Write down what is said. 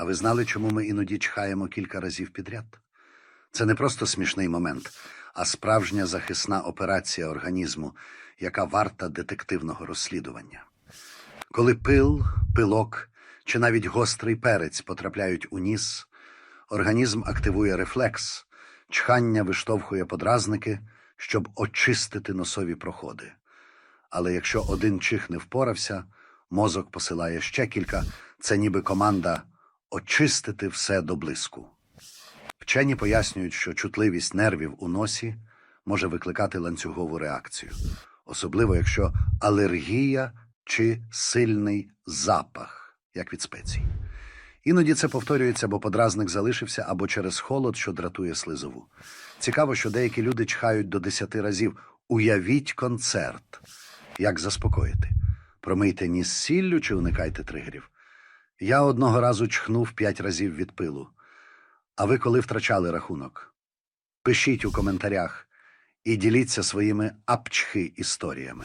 А ви знали, чому ми іноді чхаємо кілька разів підряд? Це не просто смішний момент, а справжня захисна операція організму, яка варта детективного розслідування. Коли пил, пилок чи навіть гострий перець потрапляють у ніс, організм активує рефлекс, чхання виштовхує подразники, щоб очистити носові проходи. Але якщо один чих не впорався, мозок посилає ще кілька, це ніби команда очистити все до блиску. Вчені пояснюють, що чутливість нервів у носі може викликати ланцюгову реакцію, особливо якщо алергія чи сильний запах, як від спецій. Іноді це повторюється, бо подразник залишився або через холод, що дратує слизову. Цікаво, що деякі люди чхають до 10 разів. Уявіть концерт. Як заспокоїти? Промийте ніс сіллю чи уникайте тригерів. Я одного разу чхнув п'ять разів від пилу. А ви коли втрачали рахунок? Пишіть у коментарях і діліться своїми апчхи історіями.